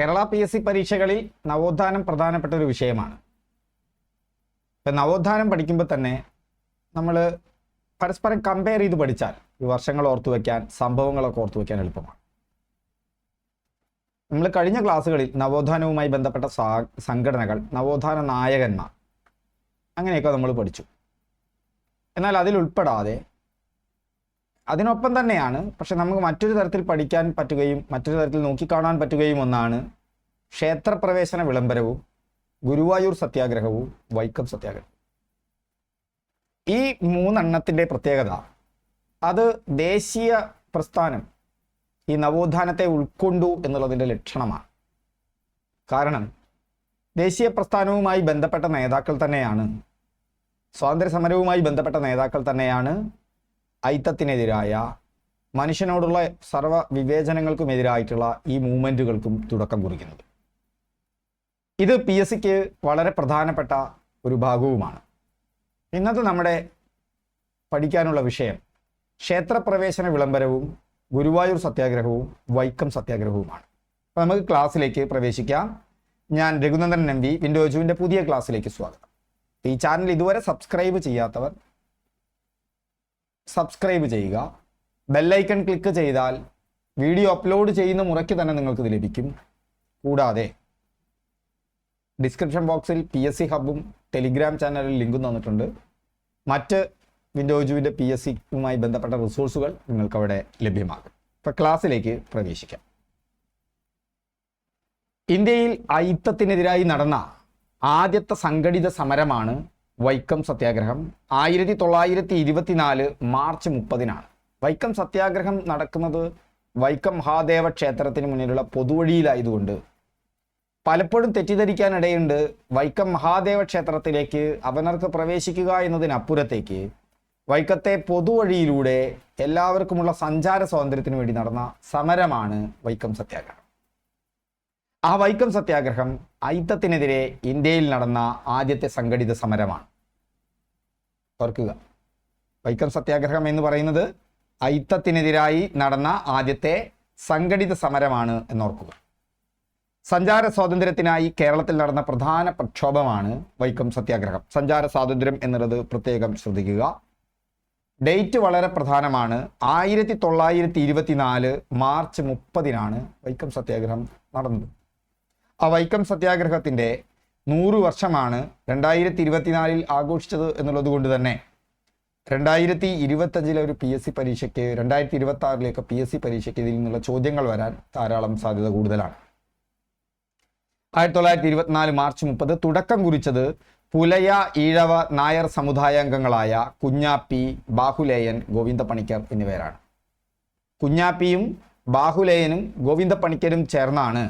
Kerala P S C പരീക്ഷകളിൽ നവോത്ഥാനം പ്രധാനപ്പെട്ട ഒരു വിഷയമാണ്. ഇപ്പം നവോത്ഥാനം പഠിക്കുമ്പോൾ തന്നെ നമ്മൾ പരസ്പരം കമ്പയർ ചെയ്ത് പഠിച്ചാൽ ഈ വർഷങ്ങൾ ഓർത്തു വയ്ക്കാൻ സംഭവങ്ങളൊക്കെ ഓർത്തു വയ്ക്കാൻ എളുപ്പമാണ്. നമ്മൾ കഴിഞ്ഞ ക്ലാസ്സുകളിൽ നവോത്ഥാനവുമായി ബന്ധപ്പെട്ട സംഘടനകൾ നവോത്ഥാന നായകന്മാർ അങ്ങനെയൊക്കെ നമ്മൾ പഠിച്ചു. എന്നാൽ അതിൽ ഉൾപ്പെടാതെ അതിനൊപ്പം തന്നെയാണ് പക്ഷെ നമുക്ക് മറ്റൊരു തരത്തിൽ പഠിക്കാൻ പറ്റുകയും മറ്റൊരു തരത്തിൽ നോക്കിക്കാണാൻ പറ്റുകയും ഒന്നാണ് ക്ഷേത്രപ്രവേശന വിളംബരവും ഗുരുവായൂർ സത്യാഗ്രഹവും വൈക്കം സത്യാഗ്രഹവും. ഈ മൂന്നെണ്ണത്തിന്റെ പ്രത്യേകത അത് ദേശീയ പ്രസ്ഥാനം ഈ നവോത്ഥാനത്തെ ഉൾക്കൊണ്ടു എന്നുള്ളതിന്റെ ലക്ഷണമാണ്. കാരണം ദേശീയ പ്രസ്ഥാനവുമായി ബന്ധപ്പെട്ട നേതാക്കൾ തന്നെയാണ് സ്വാതന്ത്ര്യ സമരവുമായി ബന്ധപ്പെട്ട നേതാക്കൾ തന്നെയാണ് ഐത്തത്തിനെതിരായ മനുഷ്യനോടുള്ള സർവ വിവേചനങ്ങൾക്കും എതിരായിട്ടുള്ള ഈ മൂവ്മെന്റുകൾക്കും തുടക്കം കുറിക്കുന്നത്. ഇത് പി എസ് സിക്ക് വളരെ പ്രധാനപ്പെട്ട ഒരു ഭാഗവുമാണ്. ഇന്നത്തെ നമ്മുടെ പഠിക്കാനുള്ള വിഷയം ക്ഷേത്രപ്രവേശന വിളംബരവും ഗുരുവായൂർ സത്യാഗ്രഹവും വൈക്കം സത്യാഗ്രഹവുമാണ്. അപ്പോൾ നമുക്ക് ക്ലാസ്സിലേക്ക് പ്രവേശിക്കാം. ഞാൻ രഘുനന്ദൻ എം വി വിൻഡോജുവിന്റെ പുതിയ ക്ലാസ്സിലേക്ക് സ്വാഗതം. ഈ ചാനൽ ഇതുവരെ സബ്സ്ക്രൈബ് ചെയ്യാത്തവർ സബ്സ്ക്രൈബ് ചെയ്യുക. ബെല്ലൈക്കൺ ക്ലിക്ക് ചെയ്താൽ വീഡിയോ അപ്ലോഡ് ചെയ്യുന്ന മുറയ്ക്ക് തന്നെ നിങ്ങൾക്ക് ഇത് ലഭിക്കും. കൂടാതെ ഡിസ്ക്രിപ്ഷൻ ബോക്സിൽ പി എസ് സി ഹബും ടെലിഗ്രാം ചാനലിൽ ലിങ്കും തന്നിട്ടുണ്ട്. മറ്റ് വിൻഡോജുവിന്റെ പി എസ് സിയുമായി ബന്ധപ്പെട്ട റിസോഴ്സുകൾ നിങ്ങൾക്ക് അവിടെ ലഭ്യമാകും. ഇപ്പോൾ ക്ലാസ്സിലേക്ക് പ്രവേശിക്കാം. ഇന്ത്യയിൽ അയിത്തത്തിനെതിരായി നടന്ന ആദ്യത്തെ സംഘടിത സമരമാണ് വൈക്കം സത്യാഗ്രഹം ആയിരത്തി തൊള്ളായിരത്തി ഇരുപത്തിനാല് മാർച്ച് മുപ്പതിനാണ്. വൈക്കം സത്യാഗ്രഹം നടക്കുന്നത് വൈക്കം മഹാദേവ ക്ഷേത്രത്തിന് മുന്നിലുള്ള പൊതുവഴിയിലായതുകൊണ്ട് പലപ്പോഴും തെറ്റിദ്ധരിക്കാനിടയുണ്ട് വൈക്കം മഹാദേവ ക്ഷേത്രത്തിലേക്ക് അവനർക്ക് പ്രവേശിക്കുക എന്നതിനപ്പുറത്തേക്ക് വൈക്കത്തെ പൊതുവഴിയിലൂടെ എല്ലാവർക്കുമുള്ള സഞ്ചാര സ്വാതന്ത്ര്യത്തിന് വേണ്ടി നടന്ന സമരമാണ് വൈക്കം സത്യാഗ്രഹം. ആ വൈക്കം സത്യാഗ്രഹം ഐത്തത്തിനെതിരെ ഇന്ത്യയിൽ നടന്ന ആദ്യത്തെ സംഘടിത സമരമാണ്. ഓർക്കുക. വൈക്കം സത്യാഗ്രഹം എന്ന് പറയുന്നത് ഐത്തത്തിനെതിരായി നടന്ന ആദ്യത്തെ സംഘടിത സമരമാണ് എന്നോർക്കുക. സഞ്ചാര സ്വാതന്ത്ര്യത്തിനായി കേരളത്തിൽ നടന്ന പ്രധാന പ്രക്ഷോഭമാണ് വൈക്കം സത്യാഗ്രഹം. സഞ്ചാര സ്വാതന്ത്ര്യം എന്നുള്ളത് പ്രത്യേകം ശ്രദ്ധിക്കുക. ഡേറ്റ് വളരെ പ്രധാനമാണ്. ആയിരത്തി തൊള്ളായിരത്തി ഇരുപത്തിനാല് മാർച്ച് മുപ്പതിനാണ് വൈക്കം സത്യാഗ്രഹം നടന്നത്. ആ വൈക്കം സത്യാഗ്രഹത്തിന്റെ നൂറ് വർഷമാണ് രണ്ടായിരത്തി ഇരുപത്തിനാലിൽ ആഘോഷിച്ചത് എന്നുള്ളത് കൊണ്ട് തന്നെ രണ്ടായിരത്തി ഇരുപത്തഞ്ചിലെ ഒരു പി എസ് സി പരീക്ഷയ്ക്ക് രണ്ടായിരത്തി ഇരുപത്തി ആറിലേക്ക് പി എസ് സി പരീക്ഷയ്ക്ക് ഇതിൽ നിന്നുള്ള ചോദ്യങ്ങൾ വരാൻ ധാരാളം സാധ്യത കൂടുതലാണ്. ആയിരത്തി തൊള്ളായിരത്തി ഇരുപത്തിനാല് മാർച്ച് മുപ്പത് തുടക്കം കുറിച്ചത് പുലയ ഈഴവ നായർ സമുദായാംഗങ്ങളായ കുഞ്ഞാപ്പി ബാഹുലേയൻ ഗോവിന്ദ പണിക്കർ എന്നിവരാണ്. കുഞ്ഞാപ്പിയും ബാഹുലേയനും ഗോവിന്ദ പണിക്കരും ചേർന്നാണ്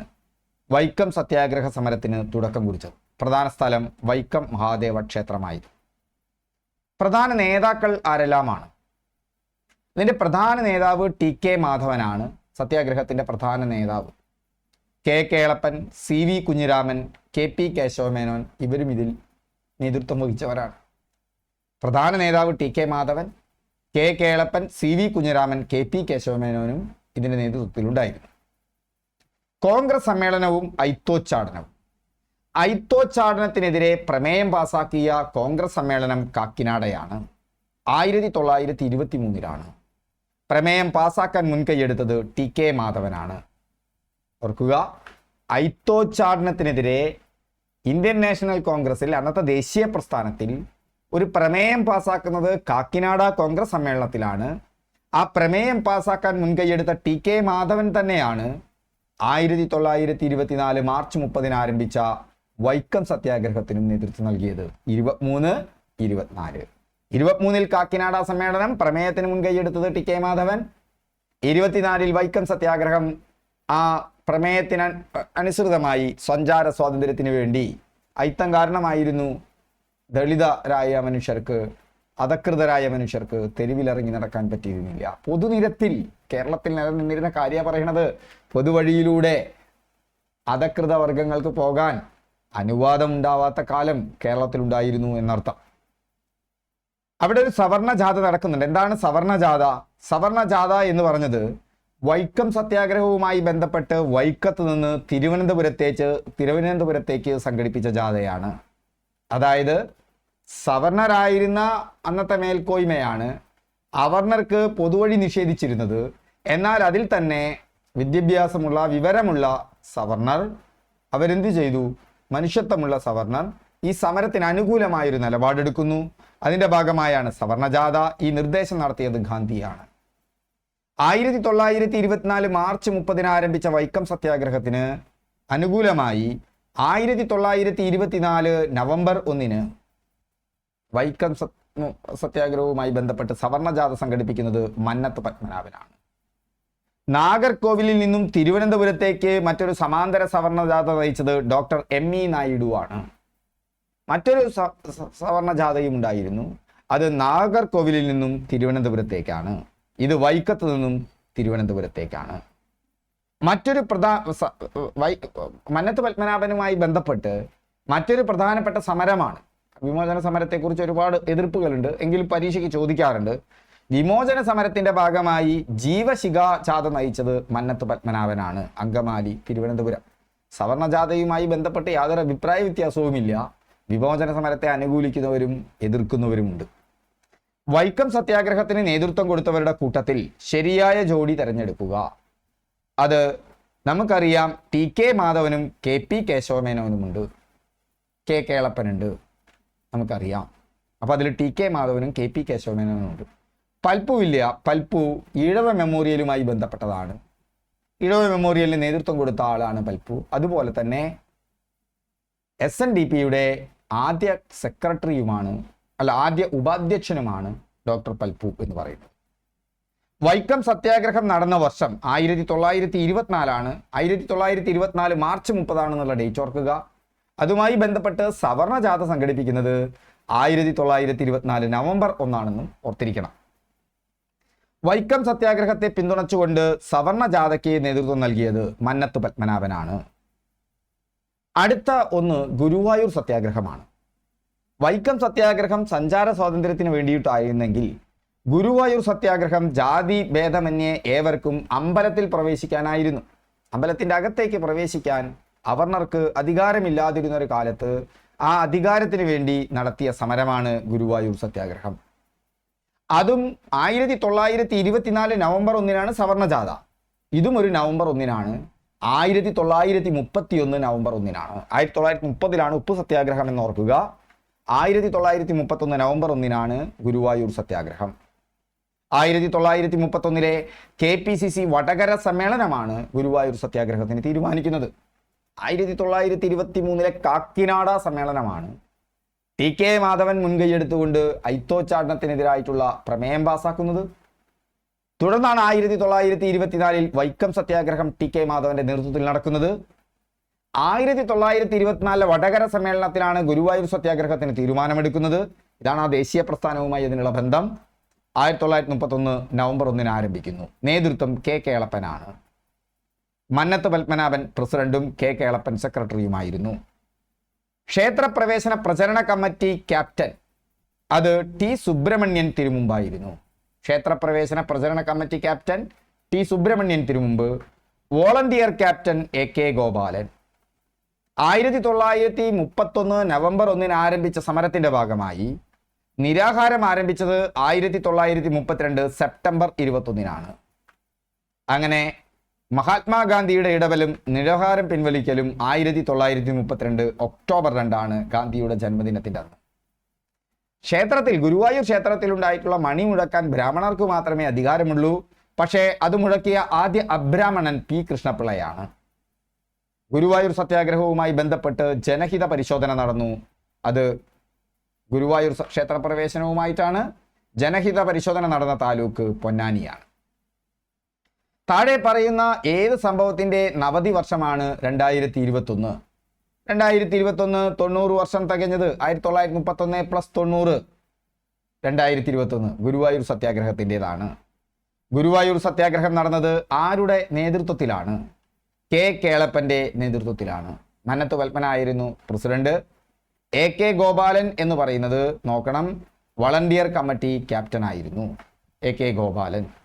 വൈക്കം സത്യാഗ്രഹ സമരത്തിന് തുടക്കം കുറിച്ചത്. പ്രധാന സ്ഥലം വൈക്കം മഹാദേവ ക്ഷേത്രമായി പ്രധാന നേതാക്കൾ ആരെല്ലാമാണ്? ഇതിന്റെ പ്രധാന നേതാവ് ടി കെ മാധവനാണ്. സത്യാഗ്രഹത്തിന്റെ പ്രധാന നേതാവ്. K Kelappan C V Kunhiraman K P Kesava Menon ഇവരും ഇതിൽ നേതൃത്വം വഹിച്ചവരാണ്. പ്രധാന നേതാവ് T K Madhavan K Kelappan C V Kunhiraman K P കേശവമേനോനും ഇതിന്റെ നേതൃത്വത്തിലുണ്ടായിരുന്നു. കോൺഗ്രസ് സമ്മേളനവും ഐത്തോച്ചാടനവും ഐത്തോച്ചാടനത്തിനെതിരെ പ്രമേയം പാസാക്കിയ കോൺഗ്രസ് സമ്മേളനം കാക്കിനാടയാണ്. ആയിരത്തി തൊള്ളായിരത്തി ഇരുപത്തി മൂന്നിലാണ് പ്രമേയം പാസാക്കാൻ മുൻകൈയെടുത്തത് ടി കെ മാധവനാണ്. ഓർക്കുക ഐത്തോച്ചാടനത്തിനെതിരെ ഇന്ത്യൻ നാഷണൽ കോൺഗ്രസിൽ അന്നത്തെ ദേശീയ പ്രസ്ഥാനത്തിൽ ഒരു പ്രമേയം പാസാക്കുന്നത് കാക്കിനാട കോൺഗ്രസ് സമ്മേളനത്തിലാണ്. ആ പ്രമേയം പാസാക്കാൻ മുൻകൈയെടുത്ത ടി കെ മാധവൻ തന്നെയാണ് ആയിരത്തി തൊള്ളായിരത്തി ഇരുപത്തിനാല് മാർച്ച് മുപ്പതിന് ആരംഭിച്ച വൈക്കം സത്യാഗ്രഹത്തിനും നേതൃത്വം നൽകിയത്. ഇരുപത്തിമൂന്ന് ഇരുപത്തിനാല്. ഇരുപത്തിമൂന്നിൽ കാക്കിനാട സമ്മേളനം പ്രമേയത്തിന് മുൻകൈയെടുത്തത് ടി കെ മാധവൻ. ഇരുപത്തിനാലിൽ വൈക്കം സത്യാഗ്രഹം ആ പ്രമേയത്തിന് അനുസൃതമായി സഞ്ചാര സ്വാതന്ത്ര്യത്തിന് വേണ്ടി ഐത്തം കാരണമായിരുന്നു ദളിതരായ മനുഷ്യർക്ക് അധകൃതരായ മനുഷ്യർക്ക് തെരുവിലിറങ്ങി നടക്കാൻ പറ്റിയിരുന്നില്ല. പൊതുനിരത്തിൽ കേരളത്തിൽ നിലനിന്നിരുന്ന കാര്യം പറയണത് പൊതുവഴിയിലൂടെ അധകൃത വർഗങ്ങൾക്ക് പോകാൻ അനുവാദം ഉണ്ടാവാത്ത കാലം കേരളത്തിൽ ഉണ്ടായിരുന്നു എന്നർത്ഥം. അവിടെ ഒരു സവർണ ജാഥ നടക്കുന്നുണ്ട്. എന്താണ് സവർണ ജാഥ സവർണ ജാഥ എന്ന് പറഞ്ഞത് വൈക്കം സത്യാഗ്രഹവുമായി ബന്ധപ്പെട്ട് വൈക്കത്ത് നിന്ന് തിരുവനന്തപുരത്തേക്ക് തിരുവനന്തപുരത്തേക്ക് സംഘടിപ്പിച്ച ജാഥയാണ്. അതായത് സവർണരായിരുന്ന അന്നത്തെ മേൽക്കോയ്മയാണ് അവർണർക്ക് പൊതുവഴി നിഷേധിച്ചിരുന്നത്. എന്നാൽ അതിൽ തന്നെ വിദ്യാഭ്യാസമുള്ള വിവരമുള്ള സവർണർ അവരെന്ത് ചെയ്തു? മനുഷ്യത്വമുള്ള സവർണർ ഈ സമരത്തിന് അനുകൂലമായൊരു നിലപാടെടുക്കുന്നു. അതിന്റെ ഭാഗമായാണ് സവർണജാഥ. ഈ നിർദ്ദേശം നടത്തിയത് ഗാന്ധിയാണ്. ആയിരത്തി തൊള്ളായിരത്തി ഇരുപത്തിനാല് മാർച്ച് മുപ്പതിന് ആരംഭിച്ച വൈക്കം സത്യാഗ്രഹത്തിന് അനുകൂലമായി ആയിരത്തി തൊള്ളായിരത്തി ഇരുപത്തിനാല് നവംബർ ഒന്നിന് വൈക്കം സത്- സത്യാഗ്രഹവുമായി ബന്ധപ്പെട്ട് സവർണജാഥ സംഘടിപ്പിക്കുന്നത് മന്നത്ത് പത്മനാഭനാണ്. നാഗർകോവിലിൽ നിന്നും തിരുവനന്തപുരത്തേക്ക് മറ്റൊരു സമാന്തര സവർണജാഥ നയിച്ചത് ഡോക്ടർ എം ഇ നായിഡു ആണ്. മറ്റൊരു സവർണ ജാഥയും സവർണജാഥയും ഉണ്ടായിരുന്നു. അത് നാഗർകോവിലിൽ നിന്നും തിരുവനന്തപുരത്തേക്കാണ്. ഇത് വൈക്കത്ത് നിന്നും തിരുവനന്തപുരത്തേക്കാണ്. മറ്റൊരു പ്രധാ വൈ മന്നത്ത് പത്മനാഭനുമായി ബന്ധപ്പെട്ട് മറ്റൊരു പ്രധാനപ്പെട്ട സമരമാണ് വിമോചന സമരത്തെക്കുറിച്ച് ഒരുപാട് എതിർപ്പുകളുണ്ട്. എങ്കിലും പരീക്ഷയ്ക്ക് ചോദിക്കാറുണ്ട്. വിമോചന സമരത്തിന്റെ ഭാഗമായി ജീവശിഖ ജാഥ നയിച്ചത് മന്നത്ത് പത്മനാഭനാണ്. അങ്കമാലി തിരുവനന്തപുരം. സവർണജാഥയുമായി ബന്ധപ്പെട്ട് യാതൊരു അഭിപ്രായ വ്യത്യാസവുമില്ല. വിമോചന സമരത്തെ അനുകൂലിക്കുന്നവരും എതിർക്കുന്നവരുമുണ്ട്. വൈക്കം സത്യാഗ്രഹത്തിന് നേതൃത്വം കൊടുത്തവരുടെ കൂട്ടത്തിൽ ശരിയായ ജോഡി തിരഞ്ഞെടുക്കുക. അത് നമുക്കറിയാം ടി കെ മാധവനും കെ പി കേശവമേനോനുമുണ്ട്. കെ കേളപ്പനുണ്ട്. നമുക്കറിയാം. അപ്പോൾ അതിൽ ടി കെ മാധവനും കെ പി കേശവമേനോനുമുണ്ട് പൽപ്പു ഇല്ല പൽപ്പു ഈഴവ മെമ്മോറിയലുമായി ബന്ധപ്പെട്ടതാണ്. ഈഴവ മെമ്മോറിയലിന് നേതൃത്വം കൊടുത്ത ആളാണ് പൽപ്പു. അതുപോലെ തന്നെ എസ് എൻ ഡി പിയുടെ ആദ്യ സെക്രട്ടറിയുമാണ് അല്ല ആദ്യ ഉപാധ്യക്ഷനുമാണ് ഡോക്ടർ പൽപ്പു എന്ന് പറയുന്നത്. വൈക്കം സത്യാഗ്രഹം നടന്ന വർഷം ആയിരത്തി തൊള്ളായിരത്തി ഇരുപത്തിനാലാണ് ആയിരത്തി തൊള്ളായിരത്തി ഇരുപത്തിനാല് മാർച്ച് മുപ്പതാണെന്നുള്ള ഡേറ്റ് ഓർക്കുക. അതുമായി ബന്ധപ്പെട്ട് സവർണ ജാഥ സംഘടിപ്പിക്കുന്നത് ആയിരത്തി തൊള്ളായിരത്തി ഇരുപത്തിനാല് നവംബർ ഒന്നാണെന്നും ഓർത്തിരിക്കണം. വൈക്കം സത്യാഗ്രഹത്തെ പിന്തുണച്ചുകൊണ്ട് സവർണ ജാഥയ്ക്ക് നേതൃത്വം നൽകിയത് മന്നത്ത് പത്മനാഭനാണ്. അടുത്ത ഒന്ന് ഗുരുവായൂർ സത്യാഗ്രഹമാണ്. വൈക്കം സത്യാഗ്രഹം സഞ്ചാര സ്വാതന്ത്ര്യത്തിന് വേണ്ടിയിട്ടായിരുന്നെങ്കിൽ ഗുരുവായൂർ സത്യാഗ്രഹം ജാതി ഭേദമന്യേ ഏവർക്കും അമ്പലത്തിൽ പ്രവേശിക്കാനായിരുന്നു. അമ്പലത്തിന്റെ അകത്തേക്ക് പ്രവേശിക്കാൻ അവർണർക്ക് അധികാരമില്ലാതിരുന്ന ഒരു കാലത്ത് ആ അധികാരത്തിന് വേണ്ടി നടത്തിയ സമരമാണ് ഗുരുവായൂർ സത്യാഗ്രഹം. അതും ആയിരത്തി തൊള്ളായിരത്തി ഇരുപത്തിനാല് നവംബർ ഒന്നിനാണ് സവർണജാഥ. ഇതും ഒരു നവംബർ ഒന്നിനാണ്. ആയിരത്തി തൊള്ളായിരത്തി മുപ്പത്തി ഒന്ന് നവംബർ ഒന്നിനാണ്. ആയിരത്തി തൊള്ളായിരത്തി മുപ്പതിലാണ് ഉപ്പ് സത്യാഗ്രഹം എന്ന് ഓർക്കുക. ആയിരത്തി തൊള്ളായിരത്തി മുപ്പത്തൊന്ന് നവംബർ ഒന്നിനാണ് ഗുരുവായൂർ സത്യാഗ്രഹം. ആയിരത്തി തൊള്ളായിരത്തി മുപ്പത്തൊന്നിലെ K P C C Vadakara സമ്മേളനമാണ് ഗുരുവായൂർ സത്യാഗ്രഹത്തിന് തീരുമാനിക്കുന്നത്. ആയിരത്തി തൊള്ളായിരത്തി ഇരുപത്തി മൂന്നിലെ കാക്കിനാട സമ്മേളനമാണ്. ടി കെ മാധവൻ മുൻകൈയെടുത്തുകൊണ്ട് ഐത്തോച്ചാടനത്തിനെതിരായിട്ടുള്ള പ്രമേയം പാസാക്കുന്നത്. തുടർന്നാണ് ആയിരത്തി തൊള്ളായിരത്തി ഇരുപത്തിനാലിൽ വൈക്കം സത്യാഗ്രഹം ടി കെ മാധവന്റെ നേതൃത്വത്തിൽ നടക്കുന്നത്. ആയിരത്തി തൊള്ളായിരത്തി ഇരുപത്തിനാലിലെ വടകര സമ്മേളനത്തിലാണ് ഗുരുവായൂർ സത്യാഗ്രഹത്തിന് തീരുമാനമെടുക്കുന്നത്. ഇതാണ് ആ ദേശീയ പ്രസ്ഥാനവുമായി ഇതിനുള്ള ബന്ധം. ആയിരത്തി തൊള്ളായിരത്തി മുപ്പത്തൊന്ന് നവംബർ ഒന്നിന് ആരംഭിക്കുന്നു. നേതൃത്വം കെ കേളപ്പനാണ്. മന്നത്ത് പത്മനാഭൻ പ്രസിഡന്റും കെ കേളപ്പൻ സെക്രട്ടറിയുമായിരുന്നു. ക്ഷേത്രപ്രവേശന പ്രചരണ കമ്മിറ്റി ക്യാപ്റ്റൻ അത് ടി സുബ്രഹ്മണ്യൻ തിരുമുമ്പായിരുന്നു. ക്ഷേത്രപ്രവേശന പ്രചരണ committee captain T Subramanian Thirumumbu volunteer captain A K Gopalan. ആയിരത്തി തൊള്ളായിരത്തി മുപ്പത്തൊന്ന് നവംബർ ഒന്നിന് ആരംഭിച്ച സമരത്തിന്റെ ഭാഗമായി നിരാഹാരം ആരംഭിച്ചത് ആയിരത്തി തൊള്ളായിരത്തി മുപ്പത്തിരണ്ട് സെപ്റ്റംബർ ഇരുപത്തൊന്നിനാണ്. അങ്ങനെ മഹാത്മാഗാന്ധിയുടെ ഇടപെലും നിരഹാരം പിൻവലിക്കലും ആയിരത്തി തൊള്ളായിരത്തി മുപ്പത്തിരണ്ട് ഒക്ടോബർ രണ്ടാണ് ഗാന്ധിയുടെ ജന്മദിനത്തിന്റെ അന്ന്. ക്ഷേത്രത്തിൽ ഗുരുവായൂർ ക്ഷേത്രത്തിൽ ഉണ്ടായിട്ടുള്ള മണി മുഴക്കാൻ ബ്രാഹ്മണർക്ക് മാത്രമേ അധികാരമുള്ളൂ. പക്ഷേ അത് മുഴക്കിയ ആദ്യ അബ്രാഹ്മണൻ പി. കൃഷ്ണപിള്ളയാണ്. ഗുരുവായൂർ സത്യാഗ്രഹവുമായി ബന്ധപ്പെട്ട് ജനഹിത പരിശോധന നടന്നു. അത് ഗുരുവായൂർ ക്ഷേത്രപ്രവേശനവുമായിട്ടാണ്. ജനഹിത പരിശോധന നടന്ന താലൂക്ക് പൊന്നാനിയാണ്. താഴെ പറയുന്ന ഏത് സംഭവത്തിന്റെ നവതി വർഷമാണ് രണ്ടായിരത്തി ഇരുപത്തൊന്ന് രണ്ടായിരത്തി ഇരുപത്തൊന്ന് തൊണ്ണൂറ് വർഷം തികഞ്ഞത് ആയിരത്തി തൊള്ളായിരത്തി മുപ്പത്തൊന്ന് പ്ലസ് തൊണ്ണൂറ്. രണ്ടായിരത്തി ഇരുപത്തൊന്ന് ഗുരുവായൂർ സത്യാഗ്രഹത്തിന്റെതാണ്. ഗുരുവായൂർ സത്യാഗ്രഹം നടന്നത് ആരുടെ നേതൃത്വത്തിലാണ്? കെ കേളപ്പന്റെ നേതൃത്വത്തിലാണ്. മന്നത്ത് വൽപ്പനായിരുന്നു പ്രസിഡന്റ്. എ കെ ഗോപാലൻ എന്ന് പറയുന്നത് നോക്കണം വളണ്ടിയർ കമ്മിറ്റി ക്യാപ്റ്റൻ ആയിരുന്നു എ കെ ഗോപാലൻ.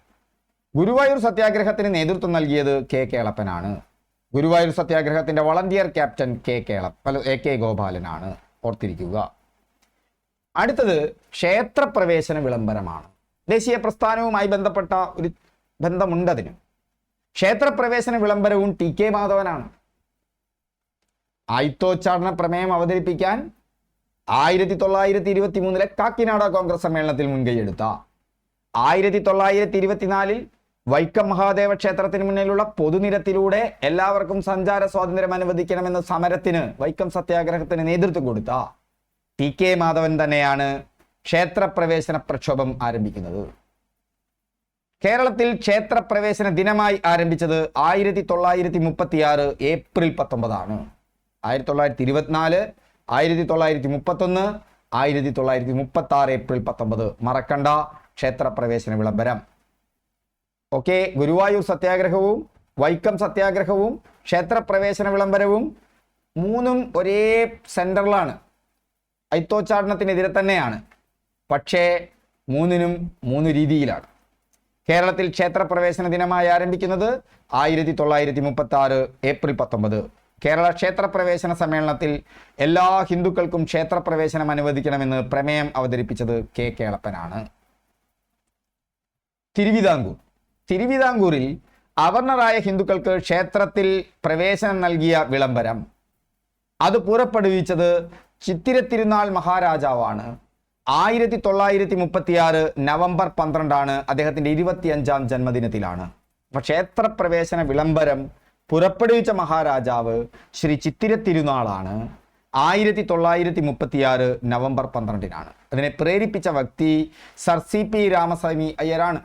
ഗുരുവായൂർ സത്യാഗ്രഹത്തിന് നേതൃത്വം നൽകിയത് കെ കേളപ്പനാണ്. ഗുരുവായൂർ സത്യാഗ്രഹത്തിന്റെ വളണ്ടിയർ ക്യാപ്റ്റൻ കെ കേള എ കെ ഗോപാലനാണ്. ഓർത്തിരിക്കുക. അടുത്തത് ക്ഷേത്രപ്രവേശന വിളംബരമാണ്. ദേശീയ പ്രസ്ഥാനവുമായി ബന്ധപ്പെട്ട ഒരു ബന്ധമുണ്ട് അതിന് ക്ഷേത്രപ്രവേശന വിളംബരവും ടി കെ മാധവനാണ്. ആയുത്തോച്ചാടന പ്രമേയം അവതരിപ്പിക്കാൻ ആയിരത്തി തൊള്ളായിരത്തി ഇരുപത്തി മൂന്നിലെ കാക്കിനാട കോൺഗ്രസ് സമ്മേളനത്തിൽ മുൻകൈയെടുത്ത ആയിരത്തി തൊള്ളായിരത്തി ഇരുപത്തിനാലിൽ വൈക്കം മഹാദേവ ക്ഷേത്രത്തിന് മുന്നിലുള്ള പൊതുനിരത്തിലൂടെ എല്ലാവർക്കും സഞ്ചാര സ്വാതന്ത്ര്യം അനുവദിക്കണമെന്ന സമരത്തിന് വൈക്കം സത്യാഗ്രഹത്തിന് നേതൃത്വം കൊടുത്ത ടി കെ മാധവൻ തന്നെയാണ് ക്ഷേത്രപ്രവേശന പ്രക്ഷോഭം ആരംഭിക്കുന്നത്. കേരളത്തിൽ ക്ഷേത്രപ്രവേശന ദിനമായി ആരംഭിച്ചത് ആയിരത്തി തൊള്ളായിരത്തി മുപ്പത്തി ആറ് ഏപ്രിൽ പത്തൊമ്പതാണ്. ആയിരത്തി തൊള്ളായിരത്തി ഇരുപത്തിനാല് ആയിരത്തി തൊള്ളായിരത്തി മുപ്പത്തൊന്ന് ആയിരത്തി തൊള്ളായിരത്തി മുപ്പത്തി ആറ് ഏപ്രിൽ പത്തൊമ്പത്. മറക്കണ്ട ക്ഷേത്രപ്രവേശന വിളംബരം. ഓക്കെ ഗുരുവായൂർ സത്യാഗ്രഹവും വൈക്കം സത്യാഗ്രഹവും ക്ഷേത്രപ്രവേശന വിളംബരവും മൂന്നും ഒരേ സെന്ററിലാണ് ഐത്തോച്ചാടനത്തിനെതിരെ തന്നെയാണ്. പക്ഷേ മൂന്നിനും മൂന്ന് രീതിയിലാണ്. കേരളത്തിൽ ക്ഷേത്രപ്രവേശന ദിനമായി ആരംഭിക്കുന്നത് ആയിരത്തി തൊള്ളായിരത്തി മുപ്പത്തി ആറ് ഏപ്രിൽ പത്തൊമ്പത്. കേരള ക്ഷേത്രപ്രവേശന സമ്മേളനത്തിൽ എല്ലാ ഹിന്ദുക്കൾക്കും ക്ഷേത്രപ്രവേശനം അനുവദിക്കണമെന്ന് പ്രമേയം അവതരിപ്പിച്ചത് കെ കേളപ്പനാണ്. തിരുവിതാംകൂർ. തിരുവിതാംകൂറിൽ അവർണറായ ഹിന്ദുക്കൾക്ക് ക്ഷേത്രത്തിൽ പ്രവേശനം നൽകിയ വിളംബരം. അത് പുറപ്പെടുവിച്ചത് ചിത്തിര തിരുനാൾ മഹാരാജാവാണ്. ആയിരത്തി തൊള്ളായിരത്തി മുപ്പത്തിയാറ് നവംബർ പന്ത്രണ്ടാണ് അദ്ദേഹത്തിന്റെ ഇരുപത്തിയഞ്ചാം ജന്മദിനത്തിലാണ്. അപ്പൊ ക്ഷേത്രപ്രവേശന വിളംബരം പുറപ്പെടുവിച്ച മഹാരാജാവ് ശ്രീ ചിത്തിര തിരുനാളാണ് ആയിരത്തി തൊള്ളായിരത്തി മുപ്പത്തിയാറ് നവംബർ പന്ത്രണ്ടിനാണ്. അതിനെ പ്രേരിപ്പിച്ച വ്യക്തി സർ സി പി രാമസ്വാമി അയ്യരാണ്.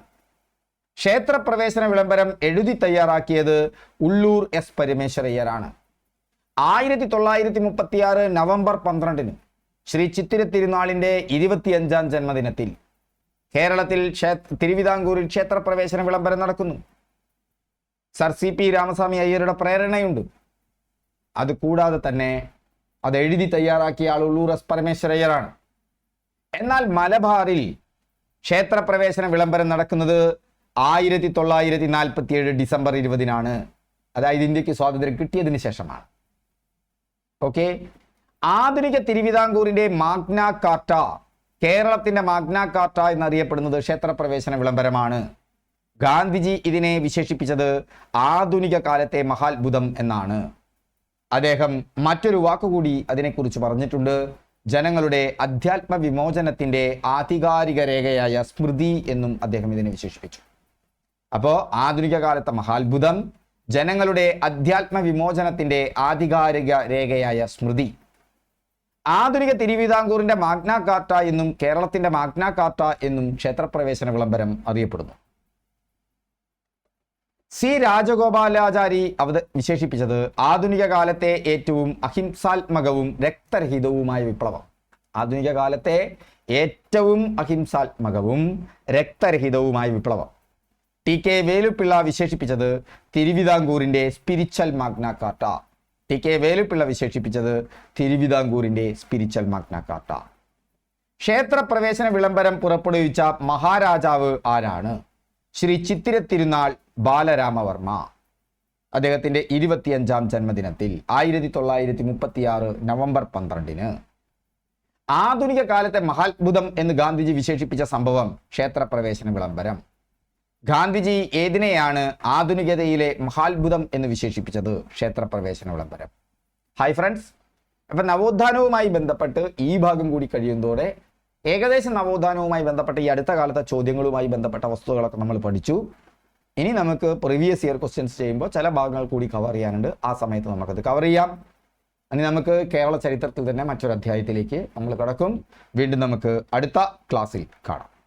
ക്ഷേത്രപ്രവേശന വിളംബരം എഴുതി തയ്യാറാക്കിയത് ഉള്ളൂർ എസ് പരമേശ്വരയ്യരാണ്. ആയിരത്തി തൊള്ളായിരത്തി മുപ്പത്തിയാറ് നവംബർ പന്ത്രണ്ടിന് ശ്രീ ചിത്തിര തിരുനാളിന്റെ ഇരുപത്തിയഞ്ചാം ജന്മദിനത്തിൽ കേരളത്തിൽ ക്ഷേത്ര തിരുവിതാംകൂറിൽ ക്ഷേത്രപ്രവേശന വിളംബരം നടക്കുന്നു. സർ സി പി രാമസ്വാമി അയ്യരുടെ പ്രേരണയുണ്ട്. അത് കൂടാതെ തന്നെ അത് എഴുതി തയ്യാറാക്കിയ ആൾ ഉള്ളൂർ എസ് പരമേശ്വരയ്യരാണ്. എന്നാൽ മലബാറിൽ ക്ഷേത്രപ്രവേശന വിളംബരം നടക്കുന്നത് ആയിരത്തി തൊള്ളായിരത്തി നാൽപ്പത്തി ഏഴ് ഡിസംബർ ഇരുപതിനാണ്. അതായത് ഇന്ത്യയ്ക്ക് സ്വാതന്ത്ര്യം കിട്ടിയതിന് ശേഷമാണ്. ഓക്കെ? ആധുനിക തിരുവിതാംകൂറിന്റെ മാഗ്ന കാർട്ട കേരളത്തിന്റെ മാഗ്ന കാർട്ട എന്നറിയപ്പെടുന്നത് ക്ഷേത്രപ്രവേശന വിളംബരമാണ്. ഗാന്ധിജി ഇതിനെ വിശേഷിപ്പിച്ചത് ആധുനിക കാലത്തെ മഹാത്ഭുതം എന്നാണ്. അദ്ദേഹം മറ്റൊരു വാക്കുകൂടി അതിനെക്കുറിച്ച് പറഞ്ഞിട്ടുണ്ട്. ജനങ്ങളുടെ അധ്യാത്മ വിമോചനത്തിന്റെ ആധികാരിക രേഖയായ സ്മൃതി എന്നും അദ്ദേഹം ഇതിനെ വിശേഷിപ്പിച്ചു. അപ്പോൾ ആധുനിക കാലത്തെ മഹാത്ഭുതം ജനങ്ങളുടെ അധ്യാത്മ വിമോചനത്തിന്റെ ആധികാരിക രേഖയായ സ്മൃതി. ആധുനിക തിരുവിതാംകൂറിന്റെ മാഗ്ന കാർട്ട എന്നും കേരളത്തിന്റെ മാഗ്ന കാർട്ട എന്നും ക്ഷേത്രപ്രവേശന വിളംബരം അറിയപ്പെടുന്നു. സി രാജഗോപാലാചാരി അവത വിശേഷിപ്പിച്ചത് ആധുനിക കാലത്തെ ഏറ്റവും അഹിംസാത്മകവും രക്തരഹിതവുമായ വിപ്ലവം. ആധുനിക കാലത്തെ ഏറ്റവും അഹിംസാത്മകവും രക്തരഹിതവുമായ വിപ്ലവം. ടി കെ വേലുപ്പിള്ള വിശേഷിപ്പിച്ചത് തിരുവിതാംകൂറിന്റെ spiritual Magna Carta T K Veluppillai വിശേഷിപ്പിച്ചത് തിരുവിതാംകൂറിന്റെ സ്പിരിച്വൽ മാഗ്ന കാർട്ട ക്ഷേത്രപ്രവേശന വിളംബരം പുറപ്പെടുവിച്ച മഹാരാജാവ് ആരാണ്? ശ്രീ ചിത്തിര തിരുനാൾ ബാലരാമവർമ്മ. അദ്ദേഹത്തിന്റെ ഇരുപത്തിയഞ്ചാം ജന്മദിനത്തിൽ ആയിരത്തി തൊള്ളായിരത്തി മുപ്പത്തിയാറ് നവംബർ പന്ത്രണ്ടിന്. ആധുനിക കാലത്തെ മഹാത്ഭുതം എന്ന് ഗാന്ധിജി വിശേഷിപ്പിച്ച സംഭവം ക്ഷേത്രപ്രവേശന വിളംബരം. ഗാന്ധിജി ഏതിനെയാണ് ആധുനികതയിലെ മഹാത്ഭുതം എന്ന് വിശേഷിപ്പിച്ചത്? ക്ഷേത്രപ്രവേശന വിളംബരം. ഹായ് ഫ്രണ്ട്സ് അപ്പം നവോത്ഥാനവുമായി ബന്ധപ്പെട്ട് ഈ ഭാഗം കൂടി കഴിയുന്നതോടെ ഏകദേശം നവോത്ഥാനവുമായി ബന്ധപ്പെട്ട് ഈ അടുത്ത കാലത്തെ ചോദ്യങ്ങളുമായി ബന്ധപ്പെട്ട വസ്തുക്കളൊക്കെ നമ്മൾ പഠിച്ചു. ഇനി നമുക്ക് പ്രീവിയസ് ഇയർ ക്വസ്റ്റ്യൻസ് ചെയ്യുമ്പോൾ ചില ഭാഗങ്ങൾ കൂടി കവർ ചെയ്യാനുണ്ട്. ആ സമയത്ത് നമുക്കത് കവർ ചെയ്യാം. ഇനി നമുക്ക് കേരള ചരിത്രത്തിൽ തന്നെ മറ്റൊരു അധ്യായത്തിലേക്ക് നമ്മൾ കിടക്കും. വീണ്ടും നമുക്ക് അടുത്ത ക്ലാസ്സിൽ കാണാം.